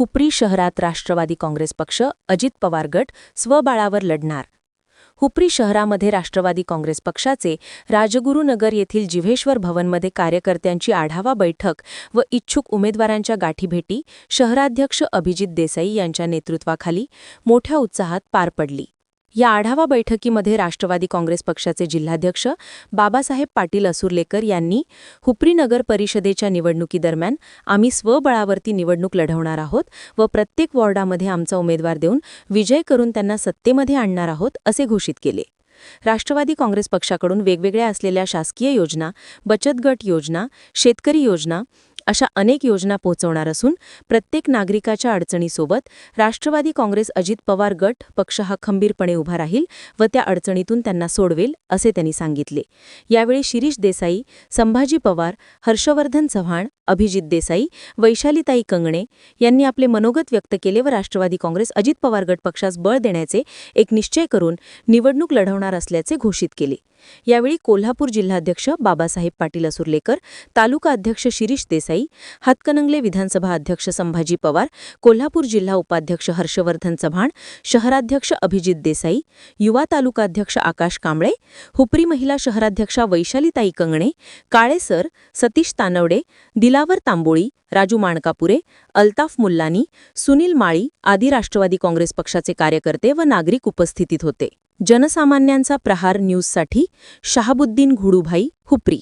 हुपरी शहरात राष्ट्रवादी काँग्रेस पक्ष अजित पवार गट स्वबाळावर लढणार. हुपरी शहरामध्ये राष्ट्रवादी काँग्रेस पक्षाचे राजगुरुनगर येथील जिव्हेश्वर भवनमध्ये कार्यकर्त्यांची आढावा बैठक व इच्छुक उमेदवारांच्या गाठीभेटी शहराध्यक्ष अभिजित देसाई यांच्या नेतृत्वाखाली मोठ्या उत्साहात पार पडली. या आढावा बैठकीमध्ये राष्ट्रवादी काँग्रेस पक्षाचे जिल्हाध्यक्ष बाबासाहेब पाटील असुर्लेकर यांनी हुपरी नगर परिषदेच्या निवडणुकीदरम्यान आम्ही स्वबळावरती निवडणूक लढवणार आहोत व प्रत्येक वॉर्डामध्ये आमचा उमेदवार देऊन विजय करून त्यांना सत्तेमध्ये आणणार आहोत असे घोषित केले. राष्ट्रवादी काँग्रेस पक्षाकडून वेगवेगळ्या असलेल्या शासकीय योजना बचत गट योजना शेतकरी योजना अशा अनेक योजना पोहोचवणार असून प्रत्येक नागरिकाच्या अडचणीसोबत राष्ट्रवादी काँग्रेस अजित पवार गट पक्ष हा खंबीरपणे उभा राहील व त्या अडचणीतून त्यांना सोडवेल असे त्यांनी सांगितले. यावेळी शिरीष देसाई संभाजी पवार हर्षवर्धन चव्हाण अभिजित देसाई वैशालीताई कंगणे यांनी आपले मनोगत व्यक्त केले व राष्ट्रवादी काँग्रेस अजित पवार गट पक्षास बळ देण्याचे एक निश्चय करून निवडणूक लढवणार असल्याचे घोषित केले. यावेळी कोल्हापूर जिल्हाध्यक्ष बाबासाहेब पाटील असुर्लेकर तालुका अध्यक्ष शिरीष देसाई हातकणंगले विधानसभा अध्यक्ष संभाजी पवार कोल्हापूर जिल्हा उपाध्यक्ष हर्षवर्धन चव्हाण शहराध्यक्ष अभिजित देसाई युवा तालुकाध्यक्ष आकाश कांबळे हुपरी महिला शहराध्यक्षा वैशालीताई कंगणे काळेसर सतीश तानवडे दिलावर तांबोळी राजू माणकापुरे अल्ताफ मुल्लानी सुनील माळी आदी राष्ट्रवादी काँग्रेस पक्षाचे कार्यकर्ते व नागरिक उपस्थितीत होते. जनसामान्यांचा प्रहार न्यूजसाठी शहाबुद्दीन घुडूभाई हुपरी.